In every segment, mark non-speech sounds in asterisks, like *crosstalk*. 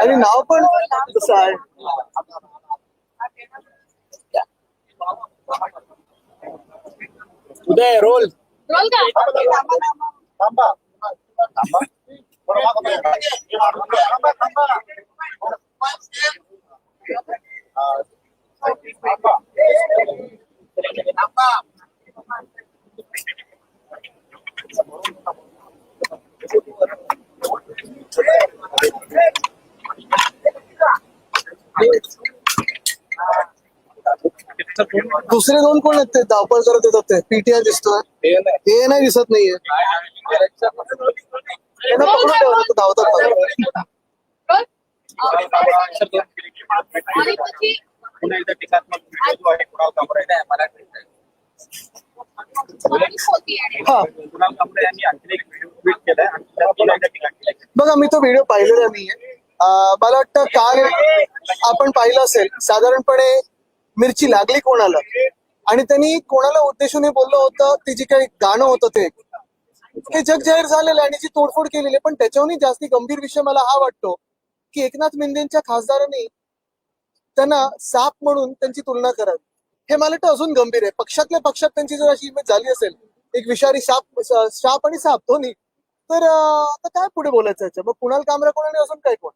आणि नाव पण तसं आहे? उदय रोल. रोल का? दुसरे दोन कोण आहेत ते? धावपळ करत येतात ते. पीटीआय दिसतोय. हे नाही. दिसत नाहीये. त्यांना पकडून धावतात पुन्हा एकदा टीकात्मक व्हिडिओ जो आहे आहे हा. कुणाल कांबळे यांनी आणखी एक व्हिडिओ ट्विट केलाय आणि त्यात आहे. बघा मी तो व्हिडिओ पाहिलेला नाहीये. अं, मला वाटतं काल आपण पाहिलं असेल साधारणपणे मिरची लागली कोणाला? आणि त्यांनी कोणाला उद्देशून बोललं होतं ते जे काही गाणं होतं ते हे जग जाहीर झालेलं आहे आणि जी तोडफोड केलेली आहे. पण त्याच्याहूनही जास्ती गंभीर विषय मला हा वाटतो की एकनाथ मिंदेंच्या खासदारांनी त्यांना साप म्हणून त्यांची तुलना करावी. हे मला वाटतं अजून गंभीर आहे. पक्षातल्या पक्षात त्यांची जर अशी इमेज झाली असेल एक विषारी साप साप आणि साप दोन्ही तर आता काय पुढे बोलायचं याचं? मग कुणाल कामरा कोण आणि अजून काय कोण?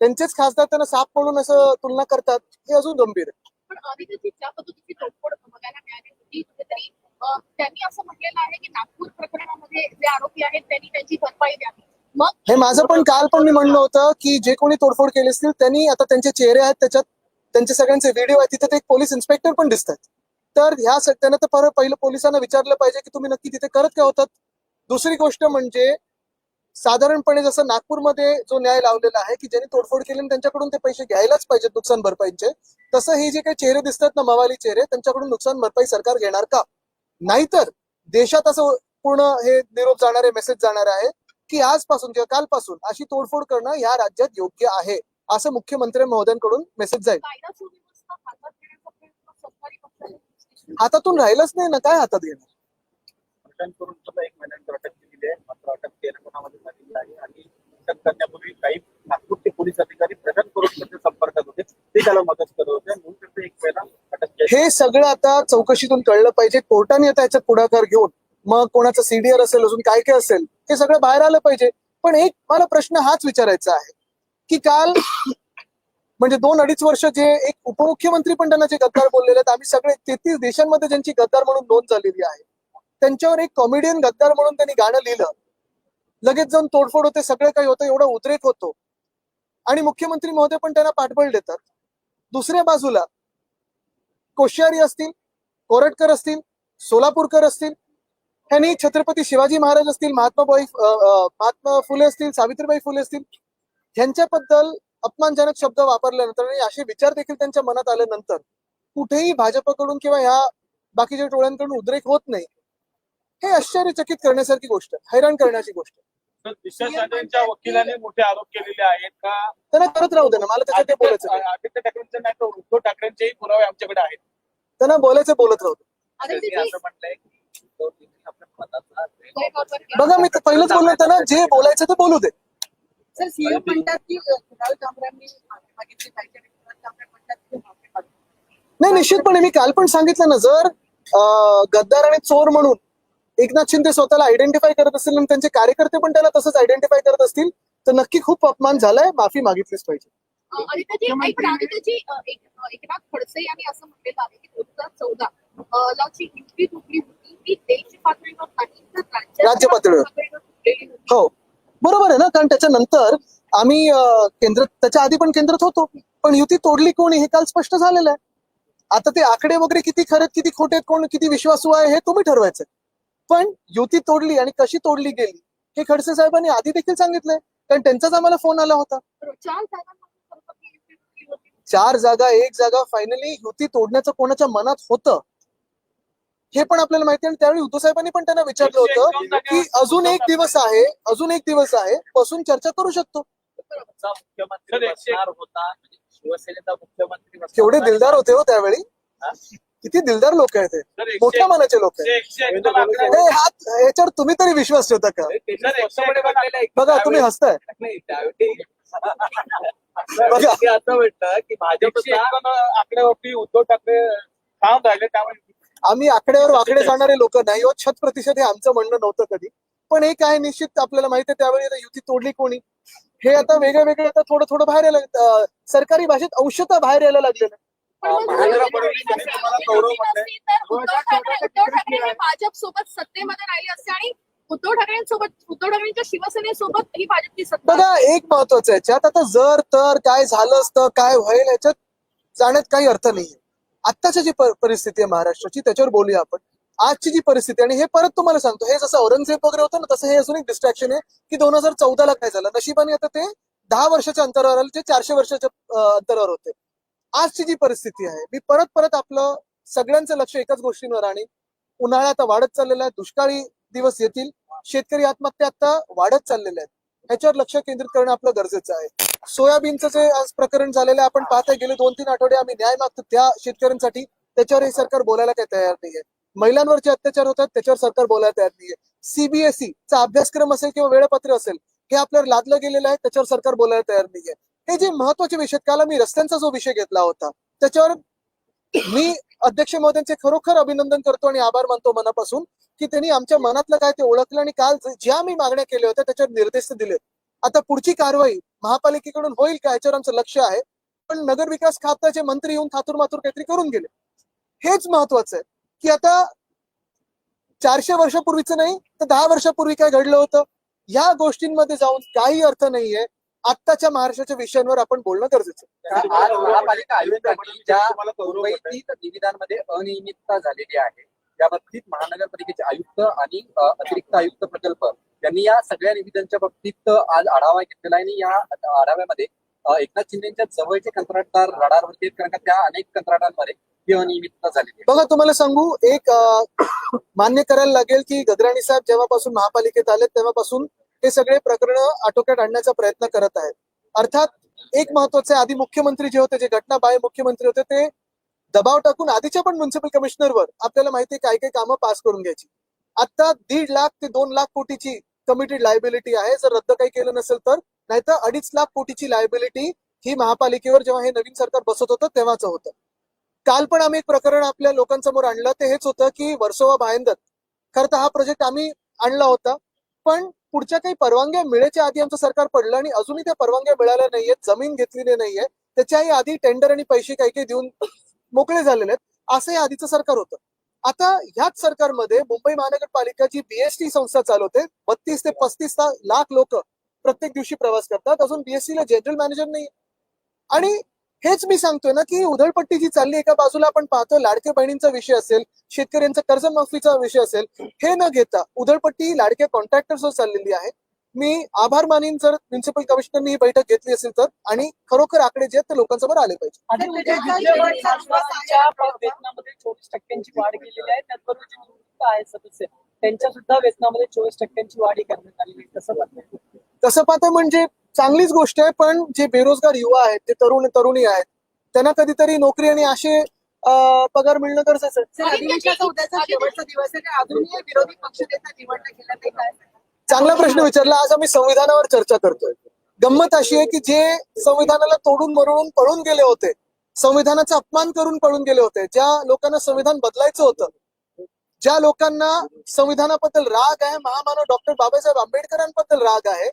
त्यांचेच खासदार त्यांना साप म्हणून असं तुलना करतात हे अजून गंभीर आहे. त्यांनी असं म्हटलेलं आहे की नागपूर प्रकरणामध्ये जे आरोपी आहेत त्यांनी त्यांची भरपाई द्यावी. मग हे माझं पण काल पण मी म्हणलं होतं की जे कोणी तोडफोड केली असतील त्यांनी आता त्यांचे चेहरे आहेत त्याच्यात त्यांचे सगळ्यांचे व्हिडिओ आहेत. तिथे ते एक पोलीस इन्स्पेक्टर पण दिसतात. तर ह्या त्यांना तर परत पहिलं पोलिसांना विचारलं पाहिजे की तुम्ही नक्की तिथे करत काय होतात? दुसरी गोष्ट म्हणजे साधारणपणे जसं नागपूरमध्ये जो न्याय लावलेला आहे की ज्यांनी तोडफोड केली आणि त्यांच्याकडून ते पैसे घ्यायलाच पाहिजेत नुकसान भरपाईचे तसं हे जे काही चेहरे दिसतात ना मवाली चेहरे त्यांच्याकडून नुकसान भरपाई सरकार घेणार का? नाहीतर देशात असं पूर्ण हे निरोप जाणारे मेसेज जाणार आहे की आजपासून किंवा कालपासून अशी तोडफोड करणं ह्या राज्यात योग्य आहे. असं मुख्यमंत्री महोदयांकडून मेसेज जाईल. हातातून राहिलंच नाही ना काय हातात घेणार? हे सगळं आता चौकशीतून कळलं पाहिजे. कोर्टाने आता याच्यात पुढाकार घेऊन मग कोणाचं सीडीआर असेल अजून काय काय असेल हे सगळं बाहेर आलं पाहिजे. पण एक मला प्रश्न हाच विचारायचा आहे. की काल म्हणजे दोन अडीच वर्ष जे एक उपमुख्यमंत्री पण त्यांना जे गद्दार बोललेले आहेत आम्ही सगळे तेहतीस देशांमध्ये ज्यांची गद्दार म्हणून नोंद झालेली आहे त्यांच्यावर एक कॉमेडियन गद्दार म्हणून त्यांनी गाणं लिहिलं. लगेच जाऊन तोडफोड होते सगळं काही होतं एवढा उद्रेक होतो. आणि मुख्यमंत्री महोदय पण त्यांना पाठबळ देतात. दुसऱ्या बाजूला कोश्यारी असतील कोरटकर असतील सोलापूरकर असतील ह्यांनी छत्रपती शिवाजी महाराज असतील महात्माबाई महात्मा फुले असतील सावित्रीबाई फुले असतील ह्यांच्याबद्दल अपमानजनक शब्द वापरल्यानंतर आणि असे विचार देखील त्यांच्या मनात आल्यानंतर कुठेही भाजपकडून किंवा ह्या बाकीच्या टोळ्यांकडून उद्रेक होत नाही. हे आश्चर्यचकित करण्यासारखी गोष्ट आहे, हैराण करण्याची गोष्ट. वकिलाने मोठे आरोप केलेले आहेत का? त्यांना करत राहू दे ना मला त्याच्यात ते बोलायचं आदित्य ठाकरेंचे नाही तर उद्धव ठाकरेंचेही पुरावे आमच्याकडे आहेत. त्यांना बोलायचं बोलत राहू दे. बघा मी पहिलंच बोललो त्यांना जे बोलायचं ते बोलू दे. सर सीएम म्हणतात की कुणाल कामरांनी माफी मागितली पाहिजे आणि कुणाल कामरे म्हणतात की माफी मागितली नाही निश्चितपणे मी काल पण सांगितलं ना जर अं, गद्दार आणि चोर म्हणून एकनाथ शिंदे स्वतःला आयडेंटिफाय करत असतील आणि त्यांचे कार्यकर्ते पण त्याला तसंच आयडेंटिफाय करत असतील तर नक्की खूप अपमान झालाय माफी मागितलीच पाहिजे अं, आदित्यजी ऐक पण आदित्यजी अं, एक- अं, एकनाथ खडसे यांनी असं म्हटलेलं आहे की दोन हजार चौदा लाची हिंदी तुकडी होती ती देश पातळीवर नाही तर राज्य- राज्य पातळीवर. तुटलेली होती. हो बरोबर आहे ना? कारण त्याच्यानंतर आम्ही केंद्र त्याच्या आधी पण केंद्रात होतो. पण युती तोडली कोणी हे काल स्पष्ट झालेलं आहे. आता ते आकडे वगैरे किती खरे आहेत, किती खोटे कोण किती विश्वासू आहे हे तुम्ही ठरवायचं पण युती तोडली आणि कशी तोडली गेली हे खडसे साहेबांनी आधी देखील सांगितलंय. कारण त्यांचाच आम्हाला फोन आला होती. चार जागा एक जागा फायनली युती तोडण्याचं कोणाच्या मनात होतं? हे पण आपल्याला माहिती आहे. आणि त्यावेळी उद्धव साहेबांनी पण त्यांना विचारलं होतं की अजून एक दिवस आहे अजून एक दिवस आहे बसून चर्चा करू शकतो. केवढे. दिलदार होते हो त्यावेळी? किती दिलदार लोक आहेत ते मोठ्या मनाचे लोक आहेत. हे याच्यावर तुम्ही तरी विश्वास ठेवता का? बघा तुम्ही हसताय. *laughs* बघा. ते असं म्हणतं की भाजपचा आकड्यावरती उद्धव ठाकरे ठाम राहिले त्यामुळे आम्ही आकड्यावर वाकडे जाणारे लोक नाही हो. शत प्रतिशत हे आमचं म्हणणं नव्हतं कधी. पण एक आहे निश्चित आपल्याला माहिती आहे त्यावेळी आता युती तोडली कोणी? हे आता वेगळं वेगळं आता थोडं थोडं बाहेर यायला सरकारी भाषेत अंशतः बाहेर यायला लागलेलं. हे भाजपसोबत सत्तेमध्ये राहिले असते आणि उद्धव ठाकरेंसोबत उद्धव ठाकरेंच्या शिवसेनेसोबत ही भाजपची सत्ता बघा एक महत्वाचं आहे. याच्यात आता जर तर काय झालं असतं काय होईल याच्यात जाण्यात काही अर्थ नाहीये. आत्ताची जी परिस्थिती आहे महाराष्ट्राची त्याच्यावर बोलूया आपण. आजची जी परिस्थिती आणि हे परत तुम्हाला सांगतो हे जसं औरंगजेब वगैरे होतं ना तसं हे अजून एक डिस्ट्रॅक्शन आहे की दोन हजार चौदाला काय झालं? नशिबाने आता ते दहा वर्षाच्या अंतरावर आले ते चारशे वर्षाच्या अंतरावर होते. आजची जी परिस्थिती आहे मी परत परत आपलं सगळ्यांचं लक्ष एकाच गोष्टींवर आणि उन्हाळा आता वाढत चाललेला आहे दुष्काळी दिवस येतील शेतकरी आत्महत्या आता वाढत चाललेल्या आहेत. ह्याच्यावर लक्ष केंद्रित करणं आपलं गरजेचं आहे. सोयाबीनचं जे आज प्रकरण झालेलं आहे आपण पाहताय गेले दोन तीन आठवडे आम्ही न्याय मागतो त्या शेतकऱ्यांसाठी. त्याच्यावर हे सरकार बोलायला काही तयार नाहीये. महिलांवर जे अत्याचार होतात त्याच्यावर सरकार बोलायला तयार नाहीये. सीबीएसई चा अभ्यासक्रम असेल किंवा वेळपत्र असेल हे आपल्यावर लादलं गेलेलं आहे त्याच्यावर सरकार बोलायला तयार नाहीये. हे जे महत्त्वाचे विषय काल मी रस्त्यांचा जो विषय घेतला होता त्याच्यावर मी अध्यक्ष महोदयांचे खरोखर अभिनंदन करतो आणि आभार मानतो मनापासून. की त्यांनी आमच्या मनातलं काय ते ओळखलं आणि काल ज्या मी मागण्या केल्या होत्या त्याच्यावर निर्देश दिले. आता पुढची कारवाई महापालिकेकडून होईल का याच्यावर आमचं लक्ष आहे. पण नगर विकास खात्याचे मंत्री येऊन थातूर मातूर काहीतरी करून गेले. हेच महत्वाचं आहे. की आता चारशे वर्षापूर्वीचं नाही तर दहा वर्षापूर्वी काय घडलं होतं? या गोष्टींमध्ये जाऊन काही अर्थ नाहीये. आत्ताच्या महाराष्ट्राच्या विषयांवर आपण बोलणं गरजेचं महापालिका आयुक्तांनी ज्या मुंबईतील निविदांमध्ये अनियमितता झालेली आहे या बाबतीत महानगरपालिकेचे आयुक्त आणि अतिरिक्त आयुक्त प्रकल्प यांनी या सगळ्या निविदांच्या बाबतीत आज आढावा घेतलेला आहे आणि या आढाव्यामध्ये एकनाथ शिंदेच्या जवळचे कंत्राटदार रडारवरती आहेत कारण का त्या अनेक कंत्राटांमध्ये बघा तुम्हाला सांगू एक मान्य करायला लागेल की गगराणी साहेब जेव्हापासून महापालिकेत आले तेव्हापासून हे सगळे प्रकरण आटोक्यात आणण्याचा प्रयत्न करत आहेत. अर्थात एक महत्त्वाचे आधी मुख्यमंत्री जे होते जे घटना बाह्य मुख्यमंत्री होते ते दबाव टाकून आधीच्या पण म्युन्सिपल कमिशनरवर आपल्याला माहिती आहे काय काय कामं पास करून घ्यायची. आता दीड लाख ते दोन लाख कोटीची कमिटेड लायबिलिटी आहे. जर रद्द काही केलं नसेल तर नाहीतर अडीच लाख कोटीची लायबिलिटी ही महापालिकेवर जेव्हा हे नवीन सरकार बसत होतं तेव्हाच होतं. काल पण आम्ही एक प्रकरण आपल्या लोकांसमोर आणलं. ते हेच होतं की वर्सोवा भायंदर. खरं तर हा प्रोजेक्ट आम्ही आणला होता. पण पुढच्या काही परवानग्या मिळायच्या आधी आमचं सरकार पडलं आणि अजूनही त्या परवानग्या मिळाल्या नाहीयेत जमीन घेतलेली नाहीये. त्याच्याही आधी टेंडर आणि पैसे काही काही देऊन मोकळे झालेले आहेत. असं हे आधीचं सरकार होतं. आता ह्याच सरकारमध्ये मुंबई महानगरपालिका जी बीएसटी संस्था चालवते बत्तीस ते पस्तीस लाख लोक प्रत्येक दिवशी प्रवास करतात. अजून बीएससीला जनरल मॅनेजर नाही आणि हेच मी सांगतोय ना की उधळपट्टी जी चालली एका बाजूला आपण पाहतो लाडके बहिणींचा विषय असेल शेतकऱ्यांचा कर्जमाफीचा विषय असेल हे न घेता उधळपट्टी लाडके लाडक्या कॉन्ट्रॅक्टर्सवर चाललेली आहे. मी आभार मानीन जर म्युन्सिपल कमिशनरनी ही बैठक घेतली असेल तर आणि खरोखर आकडे जे आहेत ते लोकांसमोर आले पाहिजे. चोवीस टक्क्यांची वाढ केलेली आहे. त्याचबरोबर जे निवृत्त आहे सदस्य त्यांच्या सुद्धा वेतनामध्ये चोवीस टक्क्यांची वाढ ही करण्यात आलेली आहे? तसं पाहता म्हणजे चांगलीच गोष्ट आहे पण जे बेरोजगार युवा आहेत ते तरुण तरुणी आहेत त्यांना कधीतरी नोकरी आणि असे पगार मिळणं गरजेचं आहे. विरोधी पक्षनेता निवडणं केलं नाही काय चांगला प्रश्न विचारला. आज आम्ही संविधानावर चर्चा करतोय. गंमत अशी आहे की जे संविधानाला तोडून मरवून पळून गेले होते संविधानाचा अपमान करून पळून गेले होते ज्या लोकांना संविधान बदलायचं होतं ज्या लोकांना संविधानाबद्दल राग आहे महामानव डॉक्टर बाबासाहेब आंबेडकरांबद्दल राग आहे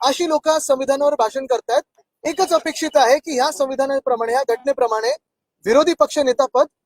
अशी लोक संविधानावर भाषण करतायत. एकच अपेक्षित आहे की ह्या संविधानाप्रमाणे ह्या घटनेप्रमाणे विरोधी पक्ष नेता पद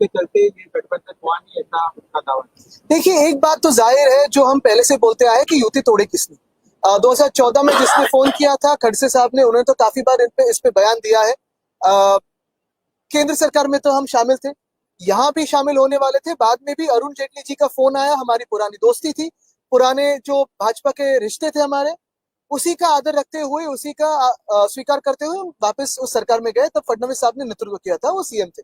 रही चलते ये गठबंधन हुआ नहीं ऐसा उनका दावा देखिए एक बात तो ज़ाहिर है जो हम पहले से बोलते आए कि युति तोड़े किसने। दो हज़ार चौदह में जिसने फ़ोन किया था खड़से साहब ने उन्होंने तो काफ़ी बार इन पे इस पे बयान दिया है। केंद्र सरकार में तो हम शामिल थे। यहाँ भी शामिल होने वाले थे। बाद में भी अरुण जेटली जी का फ़ोन आया हमारी पुरानी दोस्ती थी। पुराने जो भाजपा के रिश्ते थे हमारे उसी का आदर रखते हुए उसी का स्वीकार करते हुए वापस उस सरकार में गए तब फडणवीस साहब ने नेतृत्व किया था वो सीएम थे।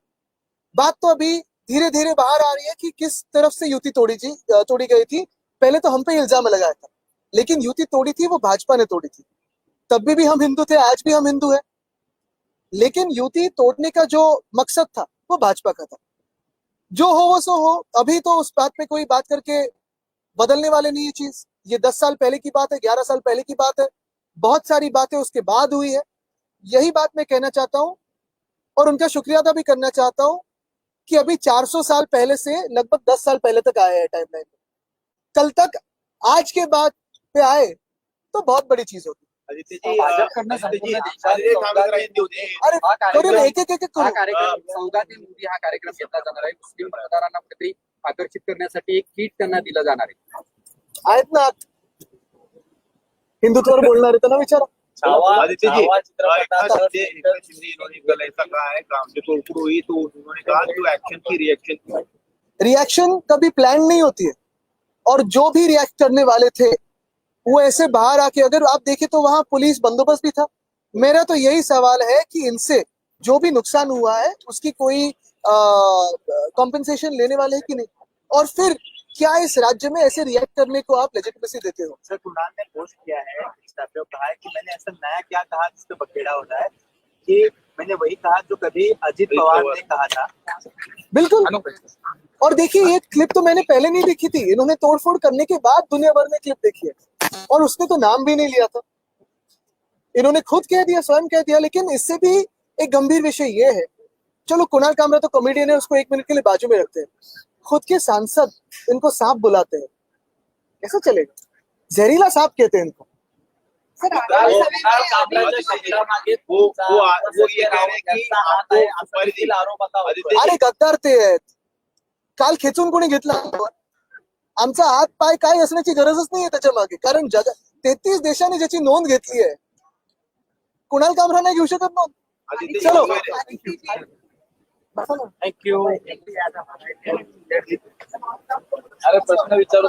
बात तो अभी धीरे धीरे बाहर आ रही है कि किस तरफ़ से युति तोड़ी अ, तोड़ी गई थी। पहले तो हम पे इल्ज़ाम लगाया था लेकिन युति तोड़ी थी वो भाजपा ने तोड़ी थी। तब भी, भी हम हिंदू थे आज भी हम हिंदू है। लेकिन युति तोड़ने का जो मकसद था वो भाजपा का था। जो हो वो सो हो। अभी तो उस बात पे कोई बात करके बदलने वाले नहीं ये चीज़। ये दस साल पहले की बात है ग्यारह साल पहले की बात है। बहुत सारी बातें उसके बाद हुई है। यही बात मैं कहना चाहता हूँ और उनका शुक्रिया अदा भी करना चाहता हूँ कि अभी 400 साल पहले से लगभग 10 साल पहले तक आए हैं टाइमलाइन में कल तक आज के बाद पे आए तो बहुत बड़ी चीज़ होगी. अरे हा। एक एक हा मोदी हा। कार्यक्रम घेतला जाणार आहे. मुस्लिम मतदारांना कुठेतरी आकर्षित करण्यासाठी एक किट त्यांना दिलं जाणार आहे. आहेत ना? हिंदुत्वावर बोलणार त्यांना विचारा. इन्होंने कल ऐसा कहा है काम से तोड़फोड़ हुई तो उन्होंने कहा जो एक्शन की रिएक्शन रिएक्शन कभी प्लान नहीं होती है। और जो भी रिएक्ट करने वाले थे वो ऐसे बाहर आके अगर आप देखें तो वहाँ पुलिस बंदोबस्त भी था। मेरा तो यही सवाल है कि इनसे जो भी नुकसान हुआ है उसकी कोई कॉम्पेंसेशन लेने वाले है कि नहीं? और फिर क्या इस राज्य में ऐसे रिएक्ट करने को आप लेजिटिमेसी देते हो? सर कुणाल ने पोस्ट किया है इंस्टा पे कहा है कि मैंने ऐसा नया क्या कहा जिसपे बखेड़ा हो रहा है कि मैंने वही कहा जो कभी अजित पवार ने कहा था। बिल्कुल। और देखिए ये क्लिप तो मैंने पहले नहीं देखी थी। इन्होंने तोड़फोड़ करने के बाद दुनिया भर में क्लिप देखी है। और उसने तो नाम भी नहीं लिया था। इन्होंने खुद कह दिया स्वयं कह दिया लेकिन इससे भी एक गंभीर विषय ये है। चलो कुणाल कामरा तो कॉमेडियन है उसको एक मिनट के लिए बाजू में रखते हैं। खुद के सांसद इनको सांप बुलाते हैं। कैसे चलेगा। जहरीला सांप कहते हैं इनको। अरे गद्दार ते आहेत काल खेचून कोणी घेतला? आमचा हात पाय काय असण्याची गरजच नाहीये त्याच्यामागे कारण जग तेहतीस देशांनी ज्याची नोंद घेतली आहे कुणाल कामरा नाही घेऊ शकत नोंद? चलो. थँक्यू अरे प्रश्न विचारू